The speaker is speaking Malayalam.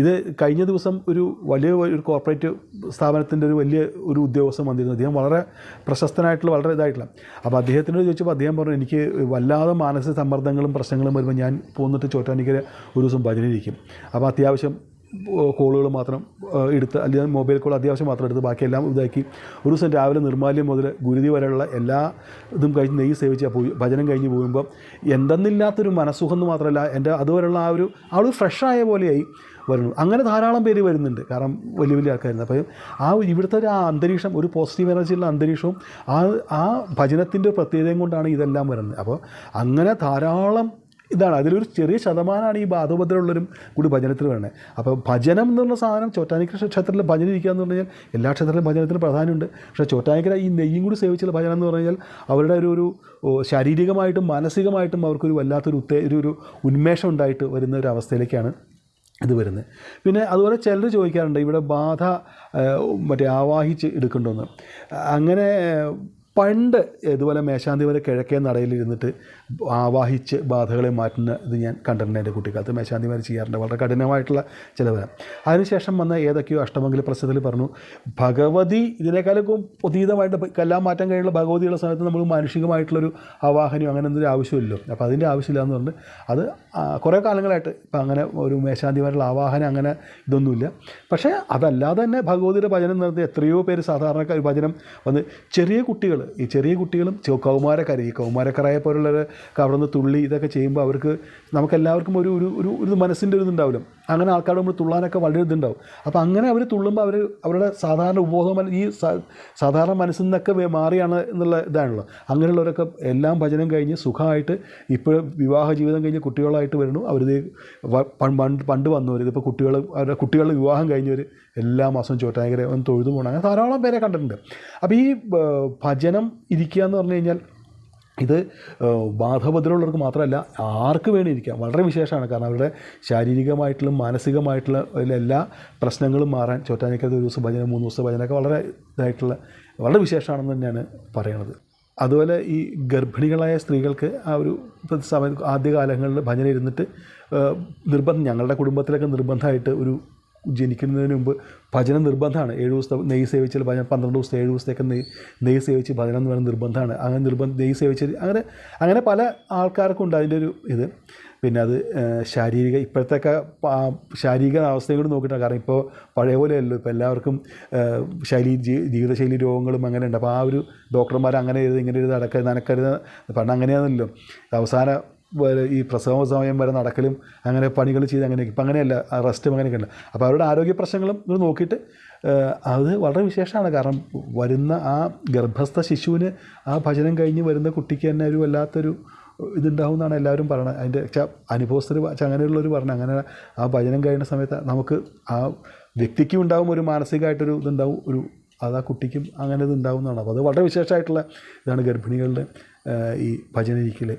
ഇത് കഴിഞ്ഞ ദിവസം ഒരു വലിയ ഒരു കോർപ്പറേറ്റ് സ്ഥാപനത്തിന്റെ ഒരു വലിയ ഒരു ഉദ്യോഗസ്ഥൻ വന്നിരുന്നു. അദ്ദേഹം വളരെ പ്രശസ്തനായിട്ടുള്ള വളരെ ഇതായിട്ടുള്ള. അപ്പോൾ അദ്ദേഹത്തിനോട് ചോദിച്ചപ്പോൾ അദ്ദേഹം പറഞ്ഞു എനിക്ക് വല്ലാതെ മാനസിക സമ്മർദ്ദങ്ങളും പ്രശ്നങ്ങളും വരുമ്പോൾ ഞാൻ പോന്നിട്ട് ചോറ്റാനിക്കര ഒരു ദിവസം ഭജനയിരിക്കും അപ്പോൾ അത്യാവശ്യം കോളുകൾ മാത്രം എടുത്ത് അല്ലെങ്കിൽ മൊബൈൽ കോൾ അത്യാവശ്യം മാത്രം എടുത്ത് ബാക്കിയെല്ലാം ഇതാക്കി. ഒരു ദിവസം രാവിലെ നിർമാല്യം മുതൽ ഗുരുതി വരെയുള്ള എല്ലാ ഇതും കഴിഞ്ഞ് നെയ്യ് സേവിച്ച് പോയി ഭജനം കഴിഞ്ഞ് പോകുമ്പോൾ എന്തെന്നില്ലാത്തൊരു മനസ്സുഖം എന്ന് മാത്രമല്ല എന്റെ അതുവരെയുള്ള ആ ഒരു ആ ഒരു ഫ്രഷായ പോലെയായി വരുന്നു അങ്ങനെ ധാരാളം പേര് വരുന്നുണ്ട് കാരണം വലിയ വലിയ ആൾക്കാരുണ്ട്. അപ്പോൾ ആ ഇവിടുത്തെ ഒരു ആ അന്തരീക്ഷം ഒരു പോസിറ്റീവ് എനർജിയുള്ള അന്തരീക്ഷവും ആ ആ ഭജനത്തിന്റെ പ്രത്യേകതയും കൊണ്ടാണ് ഇതെല്ലാം വരുന്നത്. അപ്പോൾ അങ്ങനെ ധാരാളം ഇതാണ്. അതിലൊരു ചെറിയ ശതമാനമാണ് ഈ ബാധോപദ്രമുള്ളവരും കൂടി ഭജനത്തിൽ വേണേ അപ്പോൾ ഭജനം എന്ന് പറഞ്ഞ സാധനം ചോറ്റാനിക്കര ക്ഷേത്രത്തിൽ ഭജന ഇരിക്കുക എന്ന് പറഞ്ഞാൽ എല്ലാ ക്ഷേത്രത്തിലും ഭജനത്തിന് പ്രാധാന്യമുണ്ട്. പക്ഷേ ചോറ്റാനിക്കര ഈ നെയ്യും കൂടി സേവിച്ചുള്ള ഭജനം എന്ന് പറഞ്ഞാൽ അവരുടെ ഒരു ഒരു ശാരീരികമായിട്ടും മാനസികമായിട്ടും അവർക്കൊരു വല്ലാത്തൊരു ഉത്തേ ഒരു ഒരു ഉന്മേഷം ഉണ്ടായിട്ട് വരുന്ന ഒരു അവസ്ഥയിലേക്കാണ് ഇത് വരുന്നത്. പിന്നെ അതുപോലെ ചിലർ ചോദിക്കാറുണ്ട് ഇവിടെ ബാധ മറ്റേ ആവാഹിച്ച് എടുക്കേണ്ടതെന്ന് അങ്ങനെ പണ്ട് ഇതുപോലെ മേശാന്തി വരെ കിഴക്കേ നടയിൽ ഇരുന്നിട്ട് ആവാഹിച്ച് ബാധകളെ മാറ്റുന്ന ഇത് ഞാൻ കണ്ടിട്ടുണ്ട് എന്റെ കുട്ടിക്കാലത്ത്. മേശാന്തിമാർ ചെയ്യാറുണ്ട്. വളരെ കഠിനമായിട്ടുള്ള ചിലവ്. അതിനുശേഷം വന്ന ഏതൊക്കെയോ അഷ്ടമംഗല പ്രശ്നത്തിൽ പറഞ്ഞു ഭഗവതി ഇതിനേക്കാളൊക്കെ അതീതമായിട്ട് എല്ലാം മാറ്റാൻ കഴിയുള്ള ഭഗവതിയുള്ള സമയത്ത് നമ്മൾ മാനുഷികമായിട്ടുള്ളൊരു ആവാഹനം അങ്ങനെ എന്തൊരു ആവശ്യമില്ലല്ലോ. അപ്പോൾ അതിന്റെ ആവശ്യമില്ല എന്ന് പറഞ്ഞിട്ട് അത് കുറേ കാലങ്ങളായിട്ട് ഇപ്പം അങ്ങനെ ഒരു മേശാന്തിമാരുള്ള ആവാഹനം അങ്ങനെ ഇതൊന്നുമില്ല. പക്ഷേ അതല്ലാതെ തന്നെ ഭഗവതിയുടെ ഭജനം നടത്തി എത്രയോ പേര് സാധാരണക്കാർ ഭജനം വന്ന് ചെറിയ കുട്ടികൾ ഈ ചെറിയ കുട്ടികളും കൗമാരക്കാർ ഈ കൗമാരക്കാരായ പോലുള്ളവർ കവർന്ന് തുള്ളി ഇതൊക്കെ ചെയ്യുമ്പോൾ അവർക്ക് നമുക്കെല്ലാവർക്കും ഒരു ഒരു ഒരു ഒരു മനസ്സിന്റെ ഒരു ഇതുണ്ടാവില്ല. അങ്ങനെ ആൾക്കാരുടെ നമ്മൾ തുള്ളാനൊക്കെ വളരെ ഇതുണ്ടാവും. അപ്പോൾ അങ്ങനെ അവർ തുള്ളുമ്പോൾ അവർ അവരുടെ സാധാരണ ഉപബോധം ഈ സാധാരണ മനസ്സിൽ നിന്നൊക്കെ മാറിയാണ് എന്നുള്ള ഇതാണല്ലോ. അങ്ങനെയുള്ളവരൊക്കെ എല്ലാം ഭജനം കഴിഞ്ഞ് സുഖമായിട്ട് ഇപ്പോൾ വിവാഹ ജീവിതം കഴിഞ്ഞ് കുട്ടികളായിട്ട് വരുന്നു. അവരിത് പണ്ട് പണ്ട് വന്നവർ ഇതിപ്പോൾ കുട്ടികൾ അവരുടെ കുട്ടികളുടെ വിവാഹം കഴിഞ്ഞവർ എല്ലാ മാസവും ചോറ്റാങ്കരെ ഒന്ന് തൊഴുതു പോകണം അങ്ങനെ ധാരാളം പേരെ കണ്ടിട്ടുണ്ട്. അപ്പോൾ ഈ ഏഹ്, ഭജനം ഇരിക്കുക എന്ന് പറഞ്ഞു കഴിഞ്ഞാൽ ഇത് ഏഹ്, ബാധഭദ്രമുള്ളവർക്ക് മാത്രമല്ല ആർക്ക് വേണ്ടി ഇരിക്കാം. വളരെ വിശേഷമാണ്. കാരണം അവരുടെ ശാരീരികമായിട്ടുള്ള മാനസികമായിട്ടുള്ള എല്ലാ പ്രശ്നങ്ങളും മാറാൻ ചോറ്റാനിക്കത്ത് ഒരു ദിവസം ഭജന മൂന്ന് ദിവസം ഭജനമൊക്കെ വളരെ ഇതായിട്ടുള്ള വളരെ വിശേഷമാണെന്ന് തന്നെയാണ് പറയണത്. അതുപോലെ ഈ ഗർഭിണികളായ സ്ത്രീകൾക്ക് ആ ഒരു സമയത്ത് ആദ്യകാലങ്ങളിൽ ഭജന ഇരുന്നിട്ട് നിർബന്ധം ഞങ്ങളുടെ കുടുംബത്തിലൊക്കെ നിർബന്ധമായിട്ട് ഒരു ജനിക്കുന്നതിന് മുമ്പ് ഭജനം നിർബന്ധമാണ്. ഏഴ് ദിവസത്തെ നെയ്യ് സേവിച്ചാൽ ഭജനം പന്ത്രണ്ട് ദിവസത്തെ ഏഴ് ദിവസത്തേക്ക് നെയ്യ് നെയ്യ് സേവിച്ച് ഭജനം എന്ന് പറയുന്നത് നിർബന്ധമാണ്. അങ്ങനെ നിർബന്ധം നെയ്യ് സേവിച്ച് അങ്ങനെ അങ്ങനെ പല ആൾക്കാർക്കും ഉണ്ട് അതിന്റെ ഒരു ഇത്. പിന്നെ അത് ശാരീരിക ഇപ്പോഴത്തെയൊക്കെ ശാരീരിക അവസ്ഥയും കൂടി നോക്കിയിട്ടാണ്. കാരണം ഇപ്പോൾ പഴയ പോലെയല്ലോ ഇപ്പോൾ എല്ലാവർക്കും ശൈലി ജീവിതശൈലി രോഗങ്ങളും അങ്ങനെ ഉണ്ട് അപ്പോൾ ആ ഒരു ഡോക്ടർമാർ അങ്ങനെ ഇങ്ങനെ എഴുതി നടക്കരുത് നനക്കരുത് പണ്ട് അങ്ങനെയാണല്ലോ. അവസാന ഈ പ്രസവ സമയം വരെ നടക്കലും അങ്ങനെ പണികൾ ചെയ്ത് അങ്ങനെ ഇപ്പം അങ്ങനെയല്ല റെസ്റ്റും അങ്ങനെയൊക്കെ ഉണ്ട്. അപ്പോൾ അവരുടെ ആരോഗ്യ പ്രശ്നങ്ങളും ഇത് നോക്കിയിട്ട് അത് വളരെ വിശേഷമാണ്. കാരണം വരുന്ന ആ ഗർഭസ്ഥ ശിശുവിന് ആ ഭജനം കഴിഞ്ഞ് വരുന്ന കുട്ടിക്ക് തന്നെ ഒരു വല്ലാത്തൊരു ഇതുണ്ടാവും എന്നാണ് എല്ലാവരും പറയുന്നത് അതിന്റെ അനുഭവസ്ഥർ അങ്ങനെയുള്ളവർ പറഞ്ഞു അങ്ങനെ ആ ഭജനം കഴിയുന്ന സമയത്ത് നമുക്ക് ആ വ്യക്തിക്കും ഉണ്ടാവും ഒരു മാനസികമായിട്ടൊരു ഇതുണ്ടാവും ഒരു അത് ആ കുട്ടിക്കും അങ്ങനെ ഇതുണ്ടാവും എന്നാണ് അപ്പോൾ അത് വളരെ വിശേഷമായിട്ടുള്ള ഇതാണ് ഗർഭിണികളുടെ ഈ ഭജന ഇരിക്കൽ